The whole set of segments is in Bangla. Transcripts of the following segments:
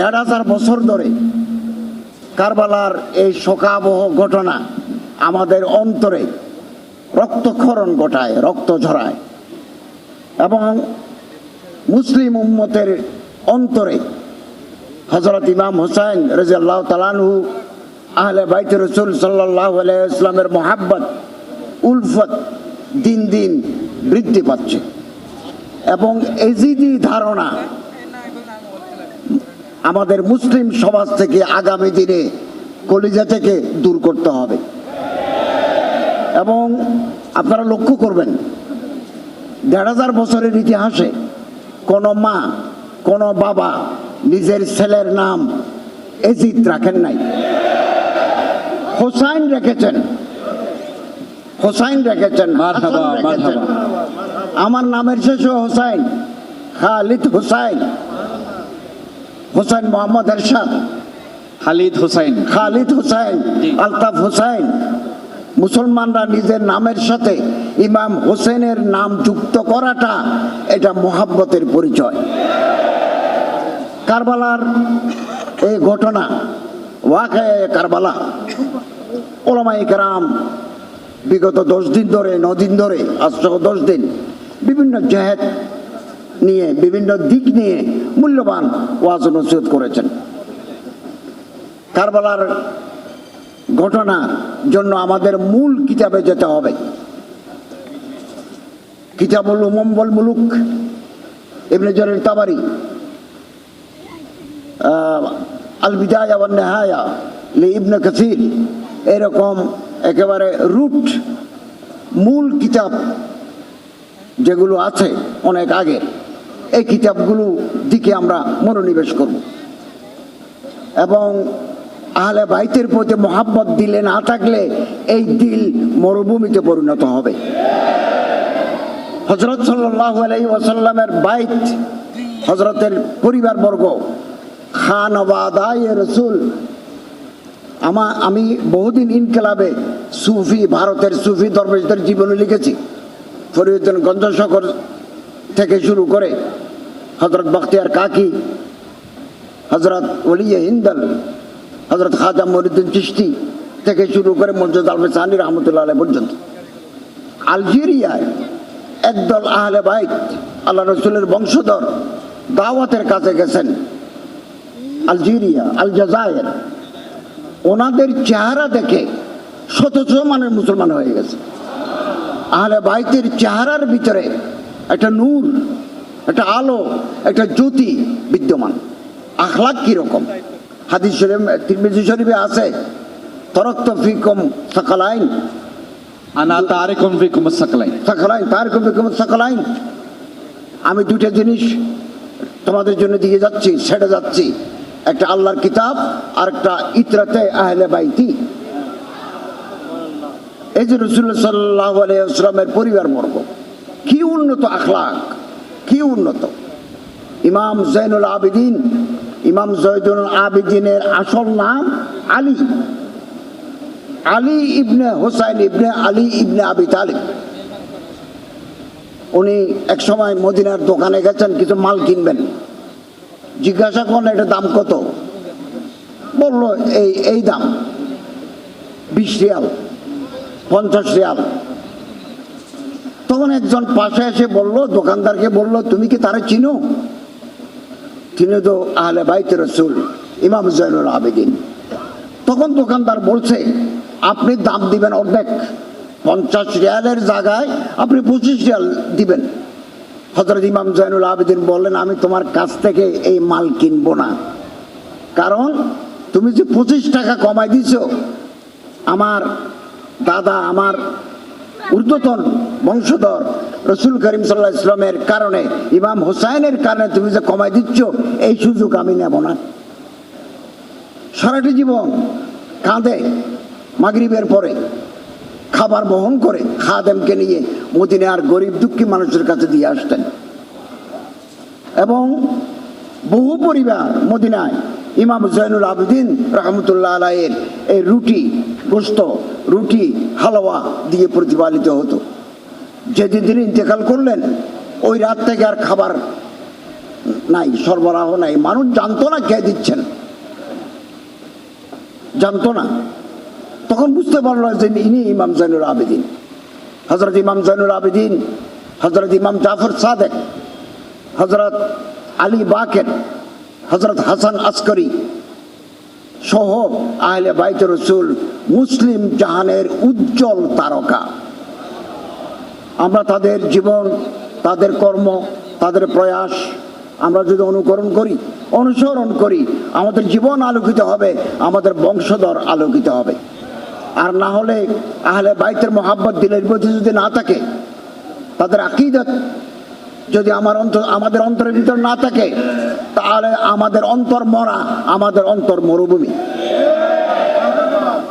দেড় হাজার বছর ধরে কারবালার এই শোকাবহ ঘটনা আমাদের অন্তরে রক্তক্ষরণ ঘটায়, রক্ত ঝরায়। এবং মুসলিম উম্মতের অন্তরে হজরত ইমাম হুসাইন রাজিয়াল্লাহ তালানহু আহলে বাইত রসুল সাল্লাহ ইসলামের মোহাব্বত, উলফত দিন দিন বৃদ্ধি পাচ্ছে। এবং এজিদি ধারণা আমাদের মুসলিম সমাজ থেকে আগামী দিনে কলিজা থেকে দূর করতে হবে। এবং আপনারা লক্ষ্য করবেন দেড় হাজার বছরের ইতিহাসে কোনো মা কোনো বাবা নিজের ছেলের নাম এজিদ রাখেন নাই। হোসাইন রেখেছেন। হোসাইন রেখেছেন রেখেছেন। আমার নামের শেষে হোসাইন খালিদ হোসাইন। হোসাইন মোহাম্মদ এরশাদ। খালিদ হোসাইন। খালিদ হোসাইন। আলতাফ হোসাইন। মুসলমানরা নিজের নামের সাথে ইমাম হোসেনের নাম যুক্ত করাটা এটা মোহাব্বতের পরিচয়। কারবালার এই ঘটনা ওয়াকে কারবালা ওলামাই কারাম বিগত দশ দিন ধরে দিন ধরে আজ দশ দিন বিভিন্ন জেহেদ নিয়ে বিভিন্ন দিক নিয়ে মূল্যবান ওয়াজ নসিহত করেছেন। কারবালার ঘটনার জন্য আমাদের মূল কিতাবে যেতে হবে। কিতাবুল উমম্বল মুলুক, ইবনে জরির তাবারি আল বিদায়া ওয়ান নেহায়া ইবনে কাসির, এরকম একেবারে রুট মূল কিতাব যেগুলো আছে অনেক আগে, এই কিতাবগুলো দিকে আমরা মনোনিবেশ করব। এবং আহলে বাইতের প্রতি মোহাব্বত দিলে না থাকলে এই দিল মরুভূমিতে পরিণত হবে। হজরত সাল্লাহ আলাই ওয়াসাল্লামের বাইত হজরতের পরিবারবর্গ, খান রসুল, আমা, আমি বহুদিন ইনকেলাবে সুফি, ভারতের সুফি দরবেশদের জীবনে লিখেছি। ফরিউদ্দিন গঞ্জশকর থেকে শুরু করে হজরত বখতিয়ার কাকি হজরত ওলিয়ে হিন্দল হজরত খাজা মরিদ্দিন চিস্তি থেকে শুরু করে মসজিদ আলফে সানি রহমতুল্লাহ পর্যন্ত। আলজেরিয়ায় একদল আহলে বাইক আল্লাহ রসুলের বংশধর দাওয়াতের কাছে গেছেন। আলজেরিয়া আল জাজায়ের ওনাদের চেহারা দেখে শত মানের মুসলমান হয়ে গেছে। আহলে বাইতের চেহারার ভিতরে একটা নূর একটা আলো একটা জ্যোতি বিদ্যমান। আখলাক কীরকম হাদিস শরীফ তিরমিজি শরীফে আছে তরক্ত ফিকম সাকালাইন। আনা তারিকুম ফিকুম সাকলাইন। সাকালাইন তার ফিকম সাকালাইন। আমি দুটা জিনিস তোমাদের জন্য দিয়ে যাচ্ছি ছেড়ে যাচ্ছি। একটা আল্লাহর কিতাব আর একটা ইতরাতে আহলে বাইতি। এই যে রসুল্লাহ সাল্লাহ আলাইসলামের পরিবার বর্গ কি উন্নত আখলাক। কি উন্নত? ইমাম জৈনুল আবিদিন, ইমাম জৈদুল আবিদিনের আসল নাম আলী। আলী ইবনে হোসাইন ইবনে আলী ইবনে আবি তালিব। উনি এক সময় মদিনার দোকানে গেছেন, কিছু মাল কিনবেন। জিজ্ঞাসা করলেন, এটা দাম কত? বলল, এই এই দাম, বিশ রিয়াল, পঞ্চাশ রিয়াল। তখন একজন পাশে এসে বলল, দোকানদারকে বলল, তুমি কি তারা চিনো? তিনি তো আহলে বাইতে রসুল, ইমাম জয়নুল আবেদিন। তখন দোকানদার বলছে, আপনি দাম দিবেন অর্ধেক, পঞ্চাশ রিয়ালের জায়গায় আপনি পঁচিশ রিয়াল দিবেন। হজরত ইমাম জয়নুল আবেদিন বললেন, আমি তোমার কাছ থেকে এই মাল কিনবো না। কারণ তুমি যে পঁচিশ টাকা কমাই দিছ, আমার দাদা, আমার ঊর্ধ্বতন বংশধর রসুল করিম সাল্লাহ ইসলামের কারণে, ইমাম হোসাইনের কারণে তুমি যে কমাই দিচ্ছ, এই সুযোগ আমি নেব না। সারাটি জীবন কাঁদে, মাগরিবের পরে খাবার বহন করে খাদেমকে নিয়ে মদিনার গরিব দুঃখী মানুষের কাছে দিয়ে আসতেন। এবং বহু পরিবার মদিনায় ইমাম জৈনুল আবেদিন রহমতুল্লাহ আলাইয়ের এই রুটি গোস্ত রুটি, হালওয়া দিয়ে প্রতিপালিত হতো। যেদিন তিনি ইন্তেকাল করলেন, ওই রাত থেকে আর খাবার নাই, সরবরাহ নাই। মানুষ জানতো না কে দিচ্ছেন। জানতো না। তখন বুঝতে পারল যে ইনি ইমাম জাইনুল আবেদিন। হজরত ইমাম জাইনুল আবেদিন হজরত ইমাম জাফর সাদেক হজরত আলী বাকের হজরত হাসান আসকরি সহ আহলে বাইত রসুল মুসলিম জাহানের উজ্জ্বল তারকা। আমরা তাদের জীবন, তাদের কর্ম, তাদের প্রয়াস আমরা যদি অনুকরণ করি, অনুসরণ করি, আমাদের জীবন আলোকিত হবে, আমাদের বংশধর আলোকিত হবে। আর না হলে আহলে বাইতের মোহাব্বত দিলের প্রতি যদি না থাকে, তাদের আকিদত যদি আমার অন্তর আমাদের অন্তরের ভিতর না থাকে তাহলে আমাদের অন্তর মরা আমাদের অন্তর মরুভূমি।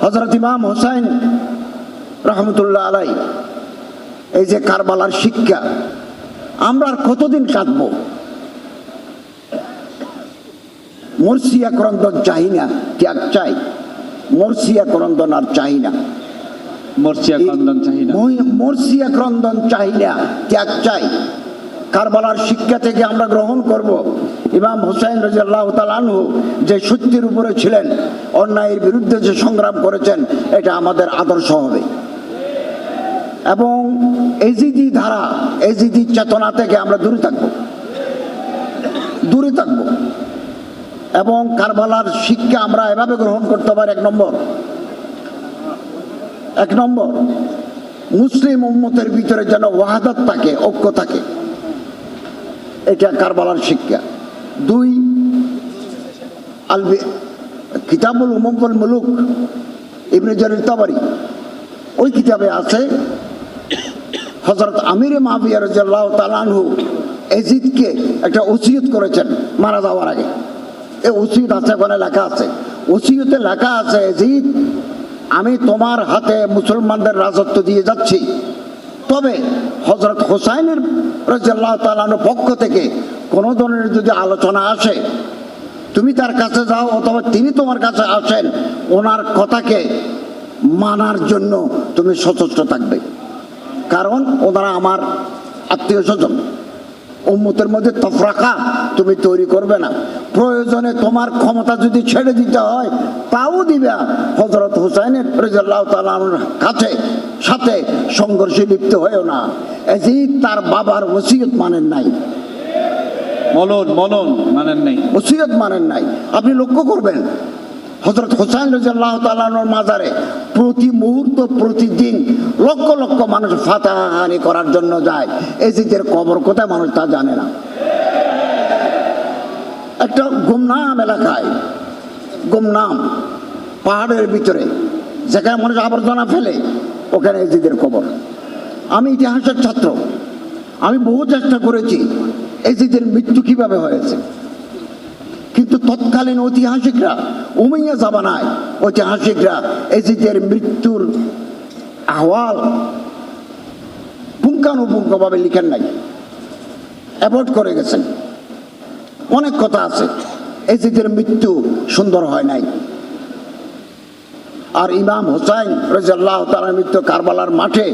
হজরত ইমাম হোসাইন রহমতুল্লাহ আলাই এই যে কারবালার শিক্ষা আমরা আর কতদিন কাঁদব? মর্সিয়া ক্রন্দন চাই না ত্যাগ চাই? মর্সিয়া ক্রন্দন আর চাই না। মর্চিয়া ক্রন্দন চাহিদা মই- মর্সিয়া ক্রন্দন চাই না ত্যাগ চাই? কারবালার শিক্ষা থেকে আমরা গ্রহণ করব। ইমাম হোসেন রাজিয়াল্লাহ তালানহু যে সত্যির উপরে ছিলেন, অন্যায়ের বিরুদ্ধে যে সংগ্রাম করেছেন, এটা আমাদের আদর্শ হবে। এবং এজিদি ধারা, এজিদি চেতনা থেকে আমরা দূরে থাকব। দূরে থাকব। এবং কারবালার শিক্ষা আমরা এভাবে গ্রহণ করতে পারি, এক নম্বর। এক নম্বর, মুসলিম উম্মতের ভিতরে যেন ওয়াহাদাত থাকে, ঐক্য থাকে। এটা কারবালার শিক্ষা। দুই, আলবি কিতাবুল উমুল মুলুক, ইবনে জরির তাবারি। ওই কিতাবে আছে হজরত আমির মাহবিয়া রাজিয়াল্লাহ তালানহু এজিদকে একটা ওসিয়ত করেছেন মারা যাওয়ার আগে। এই ওসিয়ত আছে, ওখানে লেখা আছে। ওসিয়তে লেখা আছে, এজিদ, আমি তোমার হাতে মুসলমানদের রাজত্ব দিয়ে যাচ্ছি। তবে হজরত হোসাইনের রাজিয়াল্লাহ তালানোর পক্ষ থেকে কোনো ধরনের যদি আলোচনা আসে, তুমি তার কাছে যাও অথবা তিনি তোমার কাছে আসেন, ওনার কথাকে মানার জন্য তুমি সচেষ্ট থাকবে। কারণ ওনারা আমার আত্মীয় স্বজন। উম্মতের মধ্যে তফরাকা তুমি তৈরি করবে না। প্রয়োজনে তোমার ক্ষমতা যদি ছেড়ে দিতে হয়, তাও দিবে। হজরত হুসাইনের কাছে সাথে সংঘর্ষে লিপ্ত হয়েও না। এজিদ তার বাবার ওসিয়ত মানেন নাই। মলন মলন মানেন নাই। ওসিয়ত মানেন নাই। আপনি লক্ষ্য করবেন হজরত হোসাইন রাজিয়াল্লাহ তালানোর মাজারে প্রতি মুহূর্ত প্রতিদিন লক্ষ লক্ষ মানুষ ফাতাহানি করার জন্য যায়। এজিদের কবর কোথায় মানুষ তা জানে না। একটা গুমনাম এলাকায় গুমনাম পাহাড়ের ভিতরে যেখানে মানুষ আবর্জনা ফেলে ওখানে এজিদের কবর। আমি ইতিহাসের ছাত্র। আমি বহু চেষ্টা করেছি এজিদের মৃত্যু কীভাবে হয়েছে। কিন্তু তৎকালীন ঐতিহাসিকরা উমাইয়া জামানায় ঐতিহাসিকরা এজিদের মৃত্যুর আহ্বাল পুঙ্খানুপুঙ্খভাবে লিখেন নাই, অ্যাভয়েড করে গেছেন। অনেক কথা আছে এজিদের মৃত্যু সুন্দর হয় নাই। আর ইমাম হোসাইন রাজিয়াল্লাহ তার মৃত্যু কারবালার মাঠে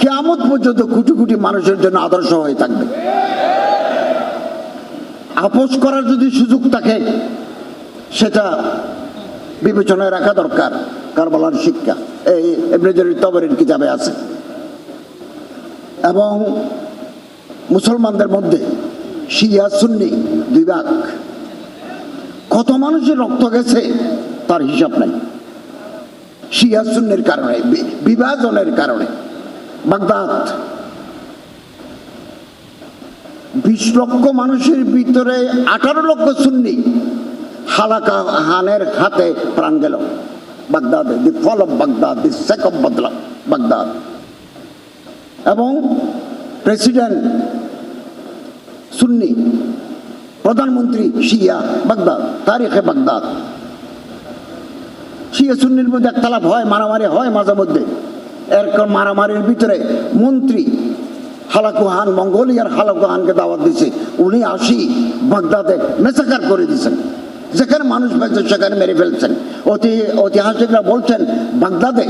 কেয়ামত পর্যন্ত কোটি কোটি মানুষের জন্য আদর্শ হয়ে থাকবে। আপোষ করার যদি সুযোগ থাকে, সেটা বিবেচনায় রাখা দরকার। কারবালার শিক্ষা, এই তবরের কিতাবে আছে। এবং মুসলমানদের মধ্যে শিয়া, সুন্নি দুই ভাগ কত মানুষের রক্ত গেছে তার হিসাব নাই। শিয়া, সুন্নির কারণে বিভাজনের কারণে। বাগদাদ। বিশ লক্ষ মানুষের ভিতরে আঠারো লক্ষ সুন্নি। হালাকা হানের হাতে প্রাণ গেল। Baghdad, the fall of Baghdad, the sack of বদলা, বাগদাদ। এবং প্রেসিডেন্ট, সুন্নি, প্রধানমন্ত্রী শিয়া, বাগদাদ, তারিখে বাগদাদ। শিয়া সুন্নির মধ্যে একতলাপ হয়, মারামারি হয় মাঝে মধ্যে। এরকম মারামারির ভিতরে মন্ত্রী হালাকুহান মঙ্গোলিয়ার হালাকুহানকে দাওয়াত দিছে। উনি আসি বাগদাদে মেসাকার করে দিয়েছেন যেখানে মানুষ পেয়েছে সেখানে মেরে ফেলছেন। অতি ঐতিহাসিকরা বলছেন, বাগদাদে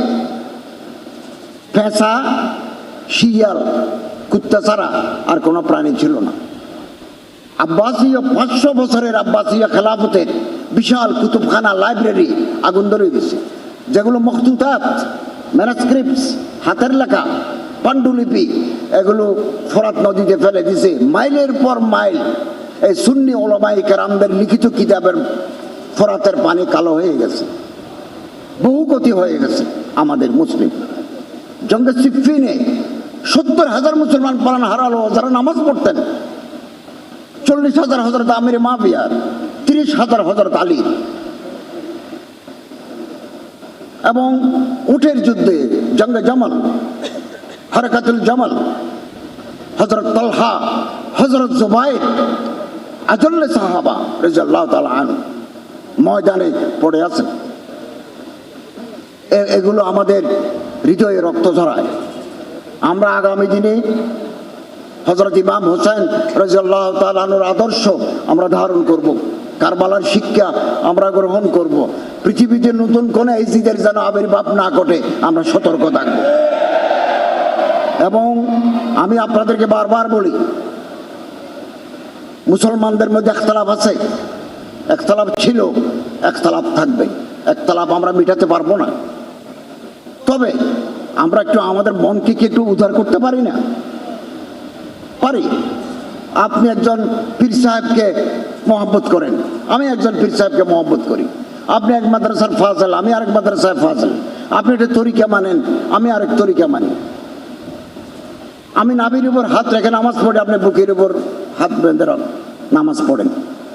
ফেঁসা, শিয়াল, কুত্তা ছাড়া আর কোনো প্রাণী ছিল না। আব্বাসীয় পাঁচশো বছরের আব্বাসীয় খেলাফতের বিশাল কুতুবখানা লাইব্রেরি আগুন ধরে গেছে যেগুলো মখতুতাত ম্যানাস্ক্রিপ্টস হাতের লেখা, পাণ্ডুলিপি, এগুলো ফরাত নদীতে ফেলে দিছে মাইলের পর মাইল, এই সুন্নি ওলামাই কেরামদের লিখিত কিতাবের ফরাতের পানি কালো হয়ে গেছে বহু গতি হয়ে গেছে আমাদের মুসলিম। জঙ্গে সিফিনে সত্তর হাজার মুসলমান প্রাণ হারালো, যারা নামাজ পড়তেন। চল্লিশ হাজার হজরত আমির মাবিয়ার তিরিশ হাজার হজরত আলী এবং উটের যুদ্ধে জঙ্গে জামাল, হরকাতুল জামাল হজরত তলহা হজরত জুবাইর, আজল্লে সাহাবা রেজাল্লাহ তালা ময়দানে পড়ে আছেন এগুলো আমাদের হৃদয়ে রক্ত ঝরায় আমরা আগামী দিনে হজরত ইমাম হোসেন রাজিয়াল্লাহ তালানুর আদর্শ আমরা ধারণ করব। কারবালার শিক্ষা আমরা গ্রহণ করব। পৃথিবীতে নতুন কোন ইজিদের যেন আবির্ভাব না ঘটে, আমরা সতর্ক থাকব। এবং আমি আপনাদেরকে বারবার বলি, মুসলমানদের মধ্যে একতলাপ আছে। একতলাপ ছিল একতলাপ থাকবে। একতলাপ আমরা মিটাতে পারব না। তবে আমরা একটু আমাদের মনকে কি একটু উদ্ধার করতে পারি না? পারি। আপনি একজন পীর সাহেবকে মহব্বত করেন। আমি একজন পীর সাহেবকে মহব্বত করি। আপনি এক মাদ্রাসার ফাজল, আমি আরেক মাদ্রাসায় ফাজল। আপনি একটা তরিকা মানেন, আমি আরেক তরিকা মানি। আমি নাবির উপর হাত রেখে নামাজ পড়ে, আপনি বুকের উপর হাত বেঁধে নামাজ পড়েন।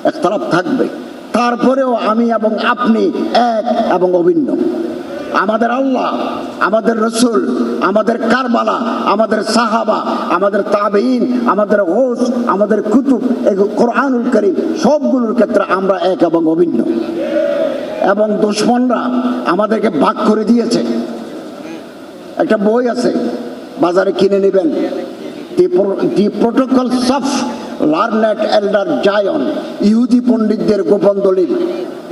এক তরফ থাকবে। তারপরেও আমি এবং আপনি এক এবং অভিন্ন। আমাদের আল্লাহ, আমাদের রসুল, আমাদের কারবালা, আমাদের সাহাবা, আমাদের তাবেইন আমাদের হোস আমাদের কুতুব কোরআনুল করিম সবগুলোর ক্ষেত্রে আমরা এক এবং অভিন্ন। এবং দুশ্মনরা আমাদেরকে ভাগ করে দিয়েছে। একটা বই আছে, বাজারে কিনে নেবেন। দি প্রোটোকলস অফ লার্নেট এল্ডার জায়ন, ইহুদি পণ্ডিতদের গোপন দলিল।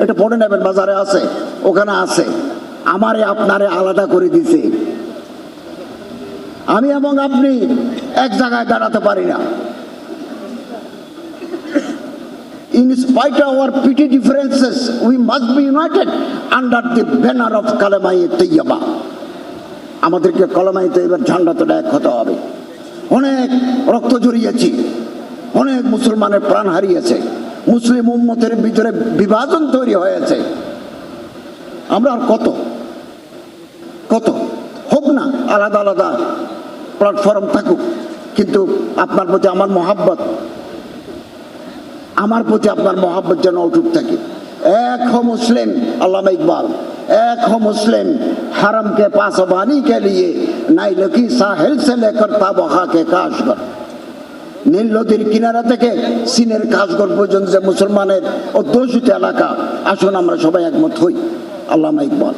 এটা পড়ে নেবেন, বাজারে আছে, ওখানে আছে। আমারে আপনারে আলাদা করে দিছে। আমি এবং আপনি এক জায়গায় দাঁড়াতে পারি না। In spite of our petty differences, we must be united under the banner of. আমাদেরকে কলমাইতে এবার ঝান্ডাতে এক হতে হবে। অনেক রক্ত জড়িয়েছি অনেক মুসলমানের প্রাণ হারিয়েছে। মুসলিম উম্মতের ভিতরে বিভাজন তৈরি হয়েছে। আমরা আর কত? কত হোক না আলাদা আলাদা প্ল্যাটফর্ম থাকুক কিন্তু আপনার প্রতি আমার মহাব্বত আমার প্রতি আপনার মহাব্বত যেন অটুট থাকে এক हो मुस्लिम अल्लामा इकबाल एक हो मुस्लिम हरम के पासबानी के लिए नाइलकी साहिल से लेकर ताबखा के काशगर নীল নদীর কিনারা থেকে চীনের কাশগর পর্যন্ত যে মুসলমানের অধ্যুষিত এলাকা আসুন আমরা সবাই একমত হই আল্লামা ইকবাল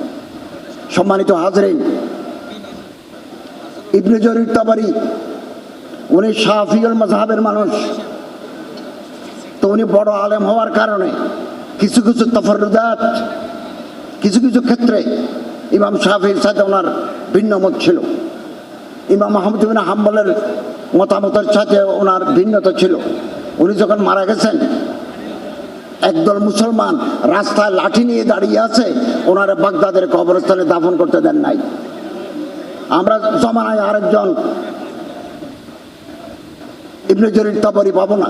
সম্মানিত হাজরিন, ইবনে জরির তাবারি, উনি শাফিউল মজাহের মানুষ। তো উনি বড় আলেম হওয়ার কারণে কিছু কিছু তফরুদাত কিছু কিছু ক্ষেত্রে ইমাম শাহির সাথে ওনার ভিন্ন মত ছিল। ইমাম মাহমুদ হাম্বলের মতামতের সাথে ওনার ভিন্নতা ছিল। উনি যখন মারা গেছেন, একদল মুসলমান রাস্তায় লাঠি নিয়ে দাঁড়িয়ে আছে ওনারা বাগদাদের কবরস্থানে দাফন করতে দেন নাই। আমরা জমানায় আরেকজন ইবনে জরির তাবরি পাবো না।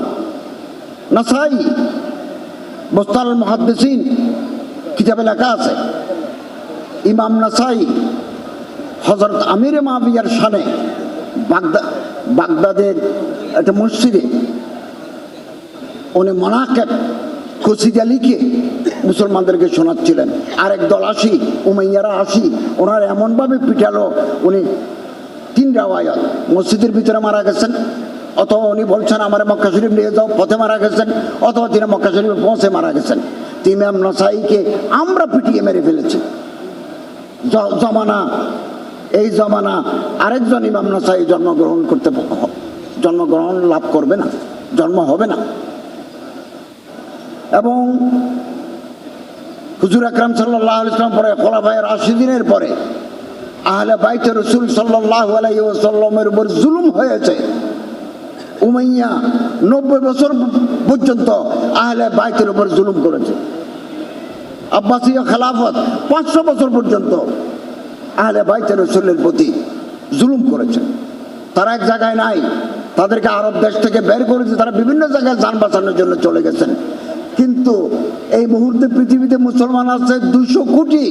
নাসাই, মোস্তাল মহাদ্দেসিন, কিতাবে লেখা আছে, ইমাম নাসাই হজরত আমির মাবিয়ার সানে বাগদা, বাগদাদের একটা মসজিদে উনি মনাকেব কসিদা লিখে মুসলমানদেরকে শোনাচ্ছিলেন। আরেক দল আসি, উমাইয়ারা আসি, ওনার এমনভাবে পিটালো, উনি তিন রাওয়ায়াত, মসজিদের ভিতরে মারা গেছেন, অথবা উনি বলছেন, আমার মক্কা শরীফ নিয়ে যাও, পথে মারা গেছেন, অথবা তিনি মক্কা শরীফে পৌঁছে মারা গেছেন। তিমাম নসাইকে আমরা পিটিয়ে মেরে ফেলেছি। জমানা, এই জমানা আরেকজন ইমাম নসাই জন্মগ্রহণ করতে জন্মগ্রহণ লাভ করবে না, জন্ম হবে না। এবং হুজুর আকরাম সাল্লাহ ইসলাম পরে খোলাফায়ের আশি দিনের পরে আহলে বাইতে রসুল সাল্লাহ আলাইসাল্লামের উপর জুলুম হয়েছে। উমাইয়া নব্বই বছর পর্যন্ত আহলে বাইতের উপর জুলুম করেছে। আব্বাসীয় খেলাফত পাঁচশো বছর পর্যন্ত আহলে বাইতের রসুলের প্রতি জুলুম করেছে। তারা এক জায়গায় নাই, তাদেরকে আরব দেশ থেকে বের করেছে, তারা বিভিন্ন জায়গায় যান বাঁচানোর জন্য চলে গেছেন। কিন্তু এই মুহূর্তে পৃথিবীতে মুসলমান আছে দুশো কোটি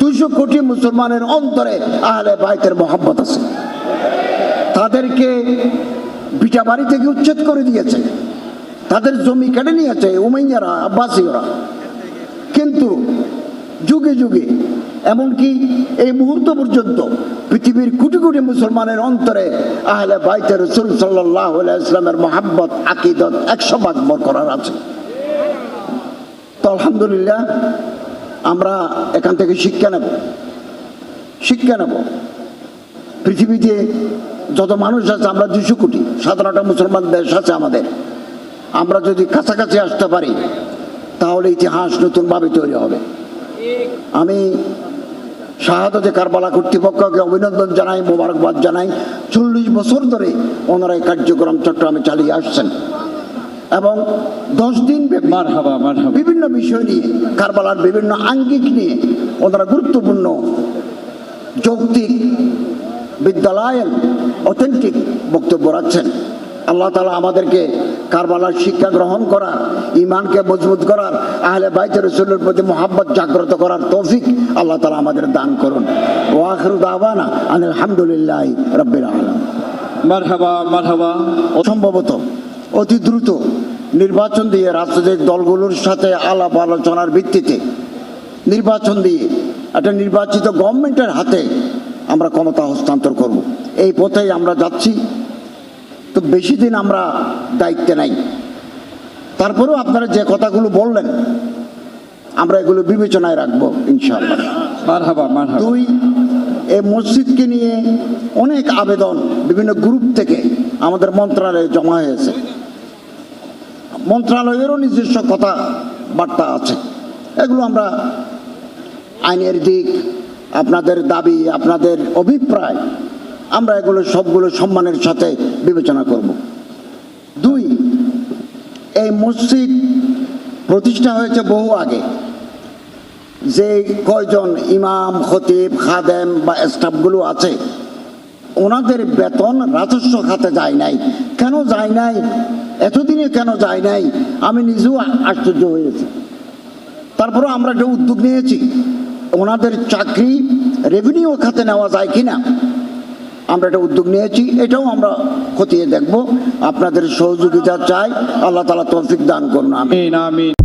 দুশো কোটি মুসলমানের অন্তরে আহলে বাইতের মহাব্বত আছে। তাদেরকে বিটা বাড়ি থেকে উচ্ছেদ করে দিয়েছে। তাদের জমি কেটে নিয়েছে উমাইয়ারা, আব্বাসীয়রা। কিন্তু যুগে যুগে, এমনকি এই মুহূর্ত পর্যন্ত পৃথিবীর কোটি কোটি মুসলমানের অন্তরে আহলে বাইতে রসুল সাল্লাহ ইসলামের মোহাব্বত, আকিদত একশো ভাগ করার আছে। তো আলহামদুলিল্লাহ, আমরা এখান থেকে শিক্ষা নেব। শিক্ষা নেব। পৃথিবীতে যত মানুষ আছে, আমরা দুশো কোটি সাধারণত মুসলমান দেশ আছে আমাদের। আমরা যদি কাছাকাছি আসতে পারি, তাহলে ইতিহাস নতুনভাবে তৈরি হবে। আমি শাহাদতে কারবালা কর্তৃপক্ষকে অভিনন্দন জানাই, মোবারকবাদ জানাই। চল্লিশ বছর ধরে ওনারা এই কার্যক্রম চট্টগ্রামে চালিয়ে আসছেন। এবং দশ দিন বিভিন্ন বিষয় নিয়ে কারবালার বিভিন্ন আঙ্গিক নিয়ে ওনারা গুরুত্বপূর্ণ যৌক্তিক বিদ্যালয়ের অথেন্টিক বক্তব্য রাখছেন। আল্লাহ তালা আমাদেরকে কারবালার শিক্ষা গ্রহণ করার ইমানকে মজবুত করার আহলে বাইতে রসুলের প্রতি মোহাব্বত জাগ্রত করার তৌফিক আল্লাহ তালা আমাদের দান করুন। ওয়াখরুদ আবানা আলহামদুলিল্লাহ রব্বিল আলম মার হাবা মার হাবা সম্ভবত অতি দ্রুত নির্বাচন দিয়ে রাজনৈতিক দলগুলোর সাথে আলাপ আলোচনার ভিত্তিতে নির্বাচন দিয়ে একটা নির্বাচিত গভর্নমেন্টের হাতে আমরা ক্ষমতা হস্তান্তর করব। এই পথেই আমরা যাচ্ছি। তো বেশি দিন আমরা দায়িত্বে নাই। তারপরেও আপনারা যে কথাগুলো বললেন আমরা এগুলো বিবেচনায় রাখব মার দুই এই মসজিদকে নিয়ে অনেক আবেদন বিভিন্ন গ্রুপ থেকে আমাদের মন্ত্রণালয়ে জমা হয়েছে। মন্ত্রণালয়েরও নিজস্ব কথা বার্তা আছে। এগুলো আমরা আইনের দিক, আপনাদের দাবি, আপনাদের অভিপ্রায়, আমরা এগুলো সবগুলো সম্মানের সাথে বিবেচনা করব। দুই, এই মসজিদ প্রতিষ্ঠা হয়েছে বহু আগে। যে কয়জন ইমাম, খতিব, খাদেম বা স্টাফগুলো আছে, ওনাদের বেতন রাজস্ব খাতে যায় নাই। কেন যায় নাই? এতদিনে কেন যায় নাই? আমি নিজেও আশ্চর্য হয়েছি। তারপরে আমরা একটা উদ্যোগ নিয়েছি, ওনাদের চাকরি রেভিনিউ খাতে নেওয়া যায় কি না আমরা একটা উদ্যোগ নিয়েছি, এটাও আমরা খতিয়ে দেখব। আপনাদের সহযোগিতা চাই। আল্লাহ তালা তৌফিক দান করুন আমি